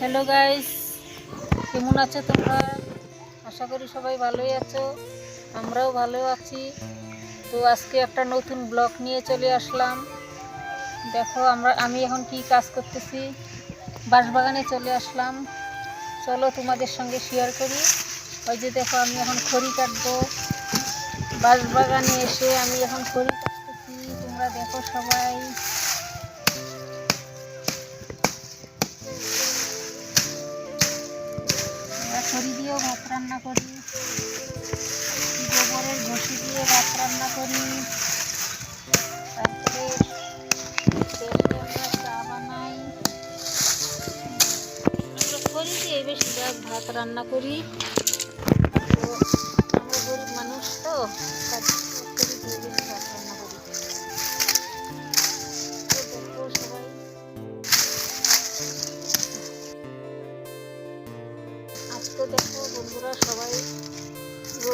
Hello guys কেমন আছো তোমরা? আশা করি সবাই ভালোই আছো। আমরাও ভালো আছি। তো আজকে একটা নতুন ব্লগ নিয়ে চলে আসলাম। দেখো, আমরা, আমি এখন কি কাজ করতেছি? বাঁশবাগানে চলে আসলাম। চলো তোমাদের সঙ্গে শেয়ার করি। ওই যে দেখো, আমি এখন খড়ি কাটবো। বাঁশবাগানে এসে আমি এখন খড়ি কাটতেছি। তোমরা দেখো সবাই। খড়ি দিয়েও ভাত রান্না করি। গোবরের ঘষি দিয়ে ভাত রান্না করি। তারপরে চা বানাই। দিয়ে ভাত রান্না করি। আমরা গরিব মানুষ তো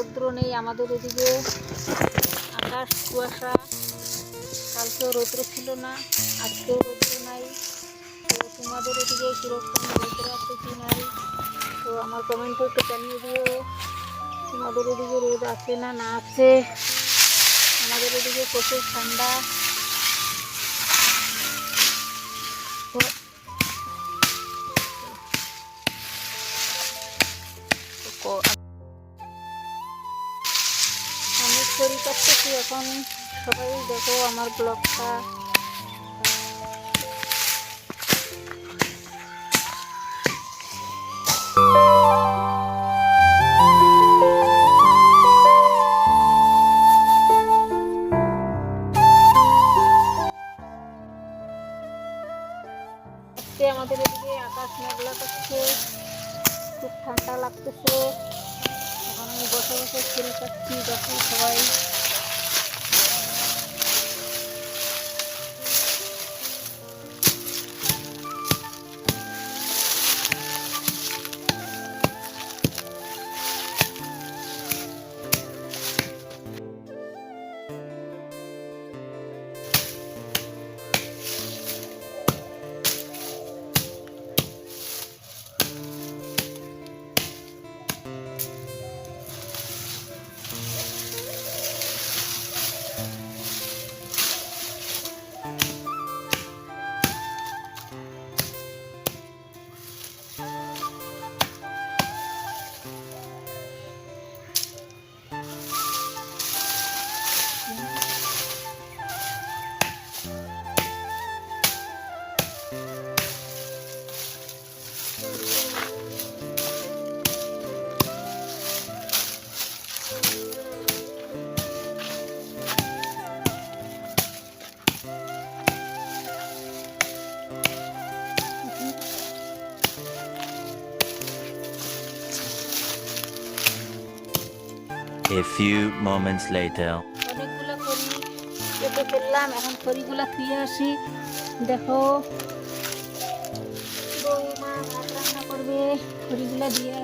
রৌদ্র নেই, আমাদের এদিকে আকাশ, কুয়াশা। কালকেও রৌদ্র ছিল না, আজকেও রৌদ্র নাই। তো তোমাদের এদিকে কীরকম রৌদ্র আছে কি নাই? তো আমার কমেন্টে একটু জানিয়ে দিও, তোমাদের এদিকে রোদ আছে না না আছে? আমাদের এদিকে প্রচুর ঠান্ডা। শরীর করতেছি এখন? সবাই দেখো আমার ব্লগটা। আমাদের এদিকে আকাশ মেঘলা করছে, খুব ঠান্ডা লাগতেছে। আমি বসে বসে খেল পাচ্ছি যখন সবাই A few moments later. অনেকগুলো খড়ি কেটে ফেললাম, এখন খড়িগুলো ধুয়ে আসি দেখো, বৌমা রান্না করবে, খড়িগুলো দিয়ে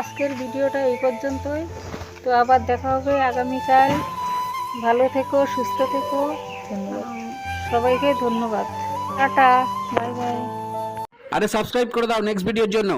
আজকের ভিডিওটা এই পর্যন্তই। তো আবার দেখা হবে আগামীকাল। ভালো থেকো সুস্থ থেকো। ধন্যবাদ। সবাইকে ধন্যবাদ। Tata bye bye. আরে সাবস্ক্রাইব করে দাও নেক্সট ভিডিওর জন্য।